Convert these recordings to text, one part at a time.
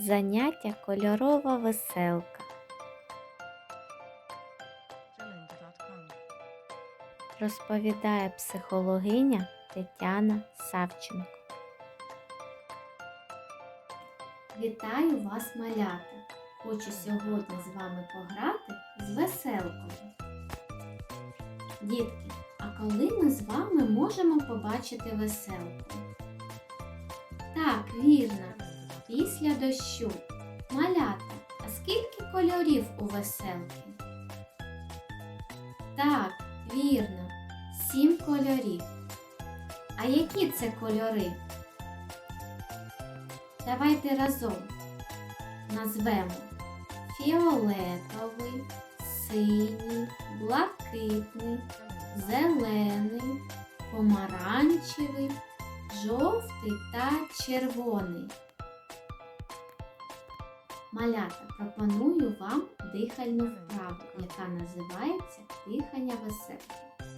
Заняття кольорова веселка. Розповідає психологиня Тетяна Савченко. Вітаю вас, малята! Хочу сьогодні з вами пограти з веселкою. Дітки, а коли ми з вами можемо побачити веселку? Так, вірно, після дощу. Малята, а скільки кольорів у веселки? Так, вірно, сім кольорів. А які це кольори? Давайте разом назвемо фіолетовий, синій, блакитний, зелений, помаранчевий, жовтий та червоний. Малята, пропоную вам дихальну вправу, яка називається дихання веселки.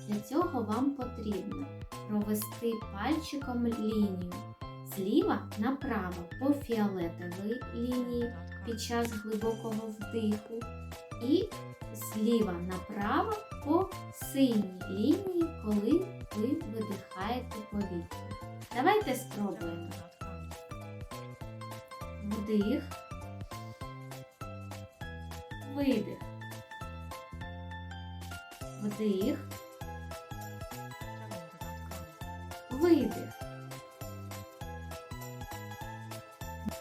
Для цього вам потрібно провести пальчиком лінію зліва направо по фіолетовій лінії під час глибокого вдиху і зліва направо по синій лінії, коли ви видихаєте повітря. Давайте спробуємо. Вдих. Видих. Вдих. Видих.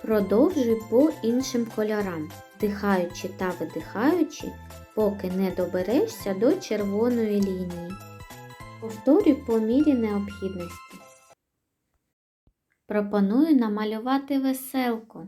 Продовжуй по іншим кольорам, вдихаючи та видихаючи, поки не доберешся до червоної лінії. Повторюй по мірі необхідності. Пропоную намалювати веселку.